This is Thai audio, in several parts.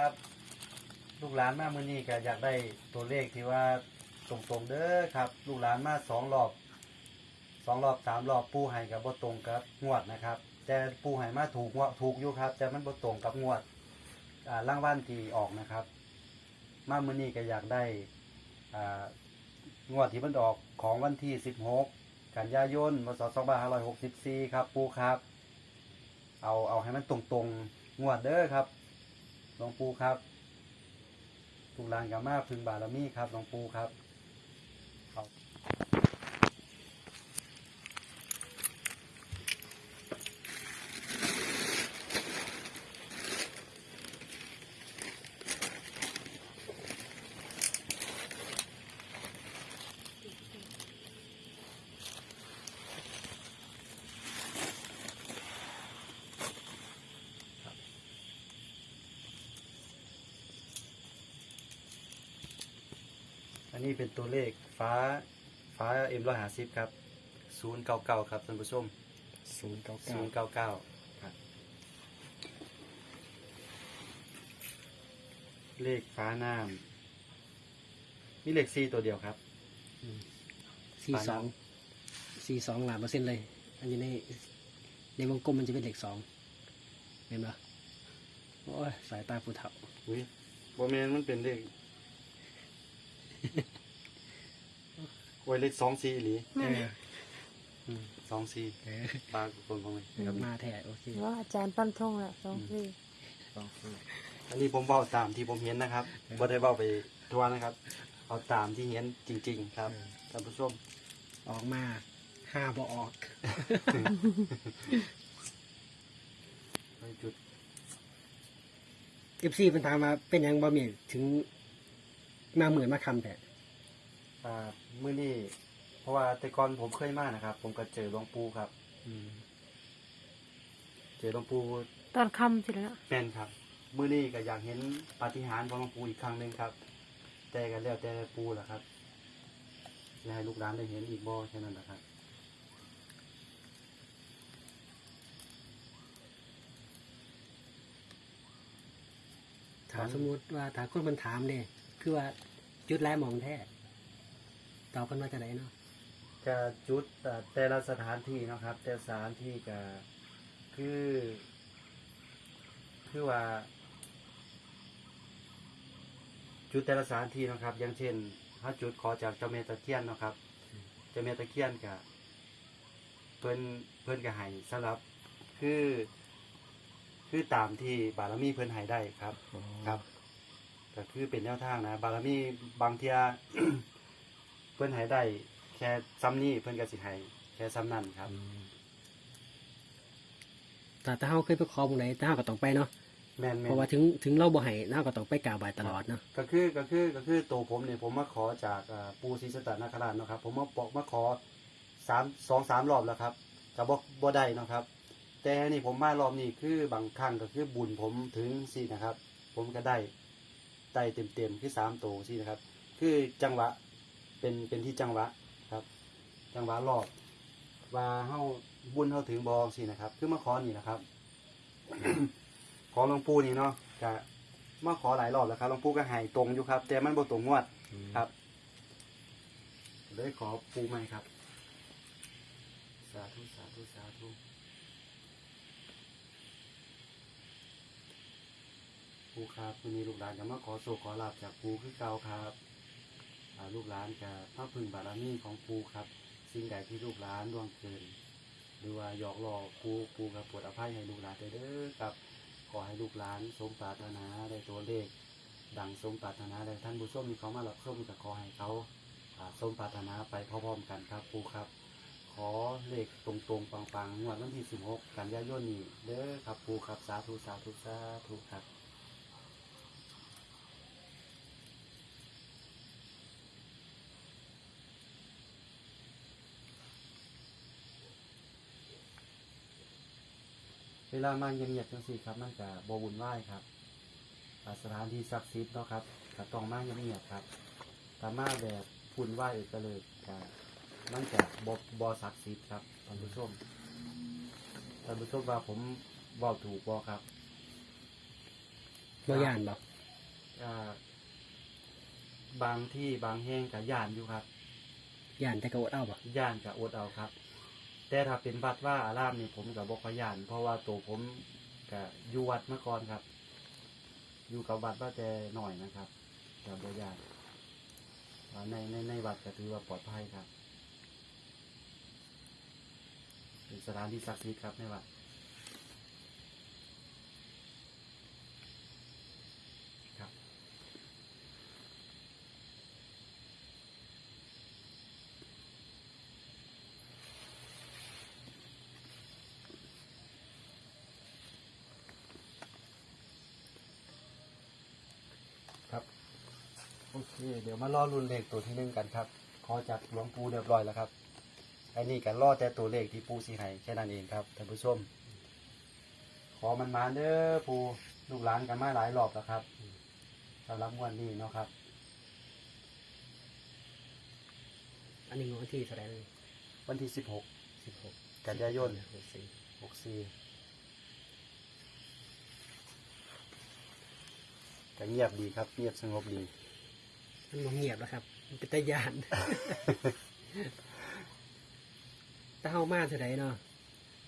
ครับลูกหลานมาเมื้อนี้ก็อยากได้ตัวเลขที่ว่าตรงๆเด้อครับ ลูกหลานมาสองรอบสองรอบสามรอบปูให้กับบ่ตรงกับงวดนะครับ แต่ปูให้มาถูกงวดถูกอยู่ครับ แต่มันบ่ตรงกับงวดอ่ารางวัลที่ออกนะครับ มาเมื้อนี้ก็อยากได้อ่างวดที่มันออกของวันที่16กันยายนพศ2564ครับ ปูครับ เอาเอาให้มันตรงๆงวดเด้อครับ หลวงปู่ครับทุกลานกามาพึงบารมีครับหลวงปู่ครับ นนี้เป็นตัวเลขฟ้าฟ้าเอ็มร้อยหาสิบครับศูนย์เก้าเก้าครับท่านผู้ชมศูนย์เก้าศูเก้านย์เก้าเก้าครับ เลขฟ้าน้ำมีเลขสี่ตัวเดียวครับ สี่สองสี่สองหลานเปอร์เซ็นต์เลย อันนี้ในในวงกลมมันจะเป็นเลขสองเห็นปะโอ้ยสายตาผู้เฒ่าอุ้ยโบแมนมันเป็นเลข โอ้ยเลขสองสี่หรือเออสองสี่เออปลาคนของเลยครับมาแท้โอเคว่าอาจารย์ปั้นทงแหละสองสี่อันนี้ผมเบ้าตามที่ผมเห็นนะครับบ่ได้เบ้าไปทัวร์นะครับ เอาตามที่เห็นจริง ๆ ครับท่านผู้ชมออกมาห้าบอออกไปจุด เอฟซีเป็นถามมาเป็นหยังบะหมี่ถึง มาเหมือนมาคำแต่อ่ามื้อนี้เพราะว่าแต่ก่อนผมเคยมานะครับ ผมก็เจอหลวงปู่ครับเจอหลวงปู่ตอนคำสิแล้วแม่นครับ มื้อนี้ก็อยากเห็นปาฏิหาริย์ของหลวงปู่อีกครั้งหนึ่งครับ แต่กันแล้วแต่ปู่ล่ะครับอยากให้ลูกหลานได้เห็นอีกบ่แค่นั้นแหละครับ ถามสมมติว่าถามคนมันถามเนี่ย คือว่าจุดแรกมองแท้ตอบกันว่าจะไหนเนาะจะจุดอ่าแต่ละสถานที่เนาะครับ แต่สถานที่ก็คือ คือว่า จุดแต่ละสถานที่เนาะครับ อย่างเช่นถ้าจุดขอจากเจ้าแม่ตะเคียนเนาะครับเจ้าแม่ตะเคียนก็เพิ่นเพิ่นก็ให้สำหรับคือ คือตามที่บารมีเพิ่นให้ได้ครับ ครับ ก็คือเป็นแนวทางนะบารมีบางเทีย เพิ่นให้ได้แค่ซ้ำนี้เพิ่นก็สิให้แค่ซ้ำนั่นครับ แต่ถ้าเขาเคยไปขอบุญไหนถ้าเขาก็ต้องไปเนาะแม่นเพแม่ราะว่านถึงถึงเราบ่ให้เราก็ต้องไปกราบไหว้ตลอดเนาะก็คือก็คือก็คือตัวผมเนี่ยผมมาขอจากอ่าปู่ศรีสัตนาคราชเนาะครับ ผมมาบอกมาขอสามสองสามรอบแล้วครับก็บ่บ่ได้เนาะครับ แต่นี่ผมมารอบนี้คือบางครั้งก็คือบุญผมถึงสี่นะครับ ผมก็ได้ ได้เต็มเต็มๆคือสามตัวสี่นะครับ คือจังหวะเป็นเป็นที่จังหวะครับ จังหวะรอบว่าเฮาบุญเฮาถึงบองสินะครับ คือมาขอนี่นะครับ ขอหลวงปู่นี่เนาะก็มาขอหลายรอบแล้วครับหลวงปู่ก็ให้ตรงอยู่ครับ แต่มันบ่ตรงงวดครับเลยขอปู่ใหม่ครับ สาธุสาธุสาธุ ปูครับวันนี้ลูกหลานจะมาขอโศกขอลาบจากปูคือเก่าครับลูกหลานจะพระพึงบารมีของปูครับ สิ่งใดที่ลูกหลานล่วงเกิน หรือว่าหยอกล้อปูปูกับปวดอภัยให้ลูกหลานเด้อครับขอให้ลูกหลานสมปรารถนาได้ตัวเลข ดังสมปรารถนาได้ท่านผู้ชมมีเขามาหลับส้มกับขอให้เขาสมปรารถนาไปพร้อมๆกันครับปูครับ ขอเลขตรงๆปังๆงวดวันที่16กันยายนนี้เด้อครับปูครับสาธุสาธุสาธุครับ ลามาเงียบๆจังสี่ครับ มันกับบวุ่นวายครับอ่าสถานที่ศักดิ์สิทธิ์เนาะครับก็ต้องมาเงียบๆครับถ้ามาแบบฝุ่นวายเอกเลยก็มันจะบบศักดิ์สิทธิ์ครับท่านผู้ชมท่านผู้ชมว่าผมบอกถูกบอครับบ่ย่านบ่อ่าบางที่บางแห่งกับย่านอยู่ครับย่านแต่กระโดดเอาบ่ย่านกับอดเอาครับ แต่ถ้าเป็นวัดว่าอารามนี่ผมกับบกพยาน เพราะว่าตัวผมกับอยู่วัดเมื่อก่อนครับ อยู่กับวัดว่าแต่หน่อยนะครับกับบย่านในในในวัดก็ถือว่าปลอดภัยครับเป็นสถานที่ศักดิ์สิทธิ์ครับในวัด โอเค เดี๋ยวมารอรุ่นเลขตัวที่หนึ่งกันครับ ขอจากหลวงปู่เรียบร้อยแล้วครับอันนี้กันรอแต่ตัวเลขที่ปูสีไห้แค่นั้นเองครับท่านผู้ชม ขอมันมาเด้อปูลูกหลานกันมาหลายรอบแล้วครับสำหรับงวันนี้เนาะครับ อันนี้งวดที่เท่าไหร่เลยวันที่สิบหกสิบหกกันยายนหกสี่หกสี่ก็เงียบดีครับ เงียบสงบดี มันบ่เงียบแล้วครับ มันเป็นตะยาน ถ้าเฮามาเท่าไหร่เนาะ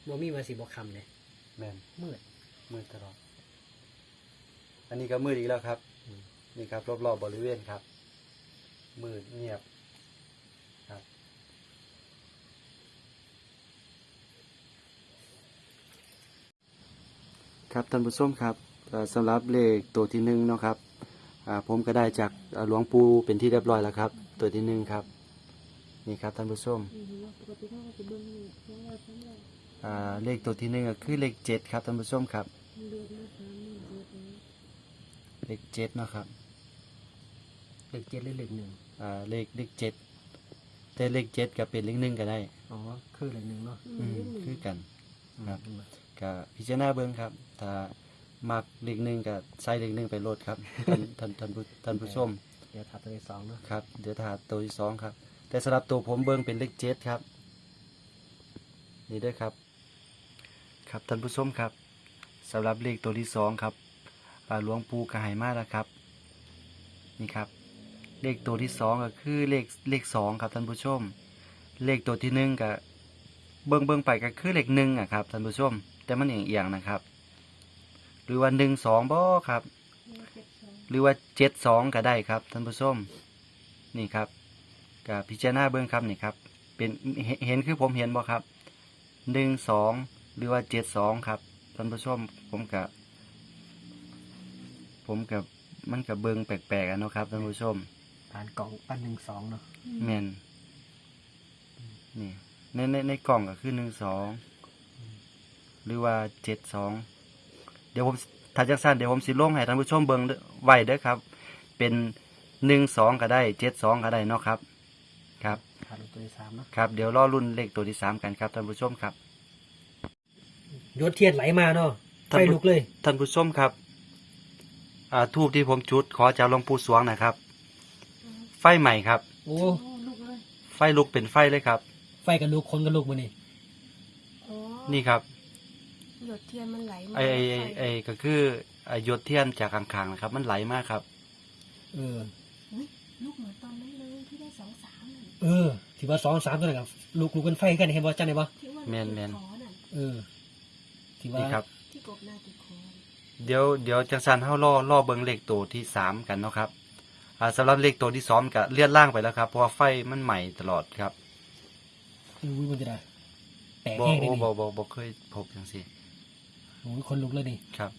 บ่มีว่าสิบ่คำเลยแม่นมืด มืดตลอด อันนี้ก็มืดอีกแล้วครับ อืม นี่ครับ รอบๆบริเวณครับ มืดเงียบครับ ครับท่านผู้ชมครับเอ่อสำหรับเลขตัวที่หนึ่งเนาะครับอ่า ผมก็ได้จากอ่าหลวงปู่เป็นที่เรียบร้อยแล้วครับ ตัวที่หนึ่งครับ นี่ครับท่านผู้ชมอ่าเลขตัวที่หนึ่งก็คือเลขเจ็ดครับท่านผู้ชมครับ เลขเจ็ดเนาะครับ เลขเจ็ดหรือเลขหนึ่งอ่าเลขเลขเจ็ดแต่เลขเจ็ดก็เป็นเลขหนึ่งก็ได้ อ๋อ คือเลขหนึ่งเนาะอืมคือกันครับอืมก็พิจารณาเบิ้งครับ ถ้า มักเลขหนึ่งก็ใส่เลขหนึ่งไปโหลดครับท่านท่านท่านผู้ท่านผู้ชมเดี๋ยวถัดตัวที่สองเนาะครับ เดี๋ยวถ้าตัวที่สองครับ แต่สำหรับตัวผมเบิ้งเป็นเลขเจ็ดครับ นี่เด้วยครับ ครับท่านผู้ชมครับสำหรับเลขตัวที่สองครับอ่าหลวงปู่กระหายมากแล้วครับ นี่ครับ เลขตัวที่สองก็คือเลขเลขสองครับท่านผู้ชม เลขตัวที่หนึ่งก็เบิ้งเบิ้งไปก็คือเลขหนึ่งอะครับท่านผู้ชม แต่มันเอียงเอียงๆนะครับ หรือว่าหนึ่งสองบ่ครับ หรือว่าเจ็ดสองก็ได้ครับท่านผู้ชมนี่ครับกับพิจารณาเบื้องครับนี่ครับ เป็นเห็นเห็นคือผมเห็นบ่ครับหนึ่งสองหรือว่าเจ็ดสองครับท่านผู้ชมผมกับผมกับมันกับเบิ้งแปลกๆอะเนาะครับท่านผู้ชมผ่านกล่องปั้นหนึ่งสองเนาะแมนนี่ในในในกล่องก็คือหนึ่งสองหรือว่าเจ็ดสอง เดี๋ยวผมถ้าจักสั้นเดี๋ยวผมสิลงให้ท่านผู้ชมเบิ่งเด้อไว้เด้อครับ เป็นหนึ่งสองก็ได้เจ็ดสองก็ได้เนาะครับ ครับผ่านตัวที่สามเนาะครับเดี๋ยวรอรุ่นเลขตัวที่สามกันครับท่านผู้ชมครับยศเทียนไหลมาเนาะท่านไฟผู้ลุกเลยท่านผู้ชมครับอ่าทูบที่ผมจุดขอจากหลวงปู่สวงนะครับ ไฟใหม่ครับ โอ้ไฟลุกเป็นไฟเลยครับ ไฟกับลูกคนกับลูกมานี่อ๋อนี่ครับ หยดเทียนมันไหลมาไอไอไอ้ไอก็คือไอหยดเทียนจากข้างๆนะครับ มันไหลมากครับ เออลูกเหมือนตอนนั้นเลยที่ได้สองสามน่ะเออที่ว่าสองสามตัวนั้นกับลูกลูกกันไฟกันเห็นบ่จังไหนบ่ที่ว่าแมนแมนขอน่ะเออที่ว่านี่ครับ ที่กบหน้าติดคอเดี๋ยวเดี๋ยวจังสันเฮาล่อล่อเบิงเลขตัวที่สามกันเนาะครับอ่าสำหรับเลขตัวที่สองก็เลื่อนล่างไปแล้วครับเพราะว่าไฟมันใหม่ตลอดครับอุ้ยมันจะได้แตกบ่แห้งเลยโอ้นี่บ่บ่บ่เคยพบจังซี่ โอ้ยคนลุกเลยนี่ครับ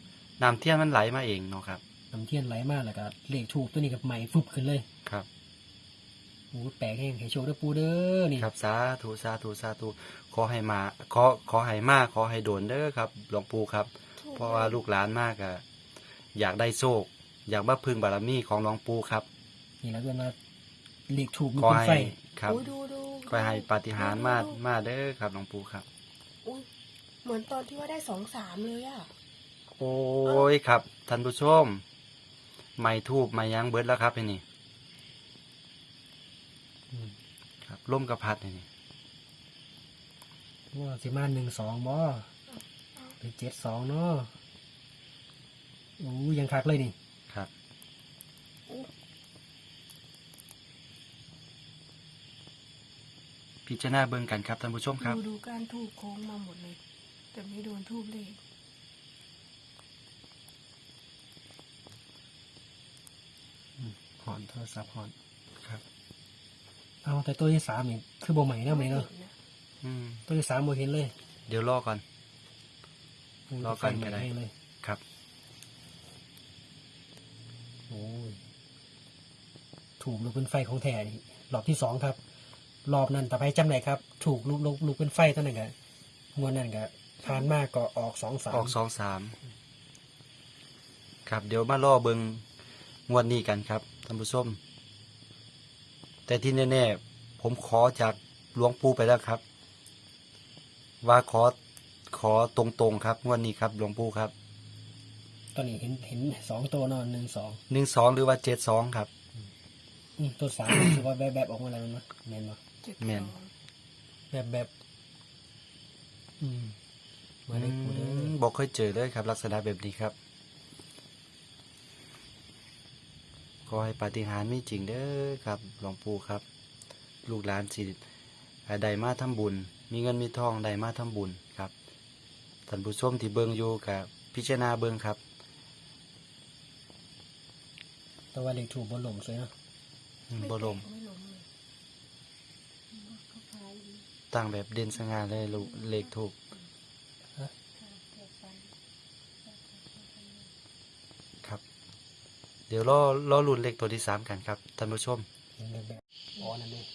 น้ำเทียนมันไหลมาเองเนาะครับน้ำเทียนไหลมากแล้วก็เลขถูกตัวนี้กับใหม่ฟึบขึ้นเลยครับโอ้ยแปลกแห้งให้โชคเด้อปูเด้อนี่ครับสาธุสาธุสาธุขอให้มาขอขอให้มาขอให้โดนเด้อครับหลวงปู่ครับ เพราะว่าลูกหลานมากอะอยากได้โชคอยากมาพึ่งบารมีของหลวงปู่ครับนี่แล้วเพื่อนว่าเลขถูกมีขอคนให้ไฟครับอุ้ยดูดูขอให้ปาฏิหาริย์มามาเด้อครับหลวงปู่ครับอุ้ย เหมือนตอนที่ว่าได้สองสามเลยอะ โอ้ยครับท่านผู้ชมไม่ทูบไม่ยั้งเบิดแล้วครับไอ้นี่อืมครับล่มกระพัดไอ้นี่ว่าสิมาหนึ่งสองบ่หรือเจ็ดสองเนาะโอ้ยยังคักเลยนี่ครับพิจารณาเบิ่งกันครับท่านผู้ชมครับ ดูดูการทูบโค้งมาหมดเลย แต่ไม่โดนทูบเลขหอนโทรศัพท์หอนครับ เอาแต่ตัวที่สามนี่คือบ่ใหม่นะไหมเนาะอืมตัวที่สามบ่เห็นเลย เดี๋ยวรอก่อน รอกันก็ได้ให้เลย ครับ โอ้ยถูกลูกเป็นไฟของแท้นี่รอบที่สองครับ รอบนั้นแต่ไปจำไหนครับ ถูกลูกลูกลูกเป็นไฟเท่านั้นก็งวดนั้นก็ ผ่านมากก็ออกสองสามออกสองสามครับ เดี๋ยวมารอเบิงงวดนี้กันครับท่านผู้ชมแต่ที่แน่ๆผมขอจากหลวงปู่ไปแล้วครับ ว่าขอขอตรงๆครับงวดนี้ครับหลวงปู่ครับ ตอนนี้เห็นเห็นสองตัวนอนหนึ่งสองหนึ่งสองหรือว่าเจ็ดสองครับอืมตัวสามถือว่าแบบแบบออกมาแล้วมั้ยแมนบ่เจ็ดแม่นสองแบบแบบอืม มาได้กูเด้อมบอกเคยเจอเลยครับ ลักษณะแบบนี้ครับขอให้ปาฏิหาริย์มีจริงเด้อครับหลวงปู่ครับ ลูกหลานสิได้มาทำบุญ มีเงินมีทองได้มาทำบุญครับท่านผู้ชมที่เบิงอยู่กับพิจารณาเบิงครับแต่ว่าเลขถูกบนหล่มเลยเนาะอืมไม่บรมแตกไม่ล้มเลยเขาคล้ายดีตั้งแบบเด่นสง่าเลยลูกเลขถูก ค่ะแตกไป ครับ เดี๋ยวรอรอรุ่นเลขตัวที่สามกันครับท่านผู้ชมอ๋อนั่นเอง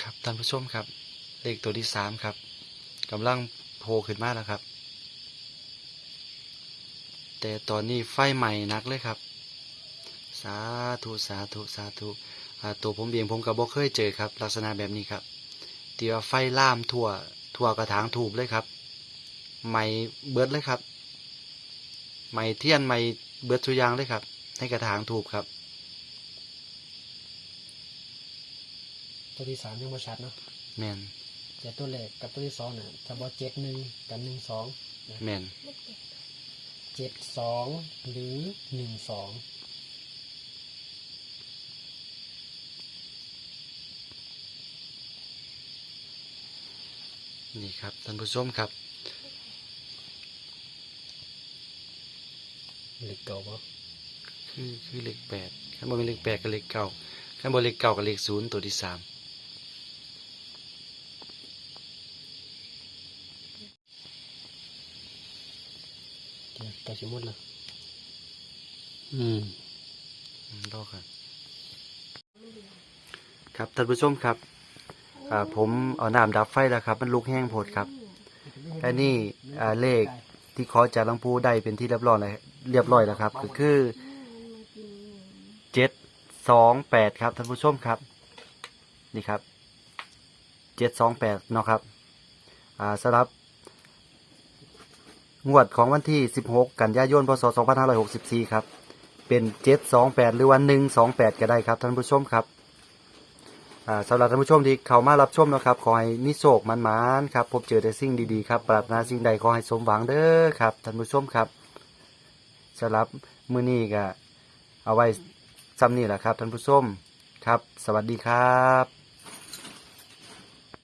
ครับท่านผู้ชมครับ เลขตัวที่สามครับกำลังโผล่ขึ้นมาแล้วครับ แต่ตอนนี้ไฟใหม่นักเลยครับ สาธุสาธุสาธุาตัวผมเองผมก็บ่เคยเจอครับ ลักษณะแบบนี้ครับที่ว่าไฟล่ามทั่วทั่วกระถางถูกเลยครับ ใหม่เบิดเลยครับใหม่เทียนใหม่เบิดทุกอย่างเลยครับ ให้กระถางถูกครับ ตัวที่สามยังบ่ชัดเนาะแมนแต่ตัวแรกกับตัวที่สองน่ะถ้าบ่เจ็ดหนึ่งกับหนึ่งสองแมนไม่แตกเจ็ดสองหรือหนึ่งสองนี่ครับท่านผู้ชมครับ เลขเก่าบ่คือคือเลขแปดข้างบนเป็นเลขแปดกับเลขเก้าข้างบนเลขเก้ากับเลขศูนย์ตัวที่สามเดี๋ยวต่อชิมดละอืมอืมรอครับครับท่านผู้ชมครับอ่าผมเอาน้ำดับไฟแล้วครับ มันลุกแห้งโพดครับและนี่อ่าเลขที่ขอจากหลวงปู่ได้เป็นที่เรียบร้อยแล้ว เรียบร้อยแล้วครับ ก็คือเจ็ดสองแปดครับท่านผู้ชมครับ นี่ครับเจ็ดสองแปดเนาะครับอ่าสำหรับงวดของวันที่ 16 กันยายน พศ 2564 ครับ เป็น 728 หรือว่า 128 ก็ได้ครับท่านผู้ชมครับสำหรับท่านผู้ชมที่เข้ามารับชมนะครับ ขอให้มีโชคมันมานครับ พบเจอแต่สิ่งดีๆครับ ปรารถนาสิ่งใดขอให้สมหวังเด้อครับท่านผู้ชมครับ สำหรับมือนี้ก็เอาไว้ซ้ำนี่แหละครับท่านผู้ชมครับ สวัสดีครับ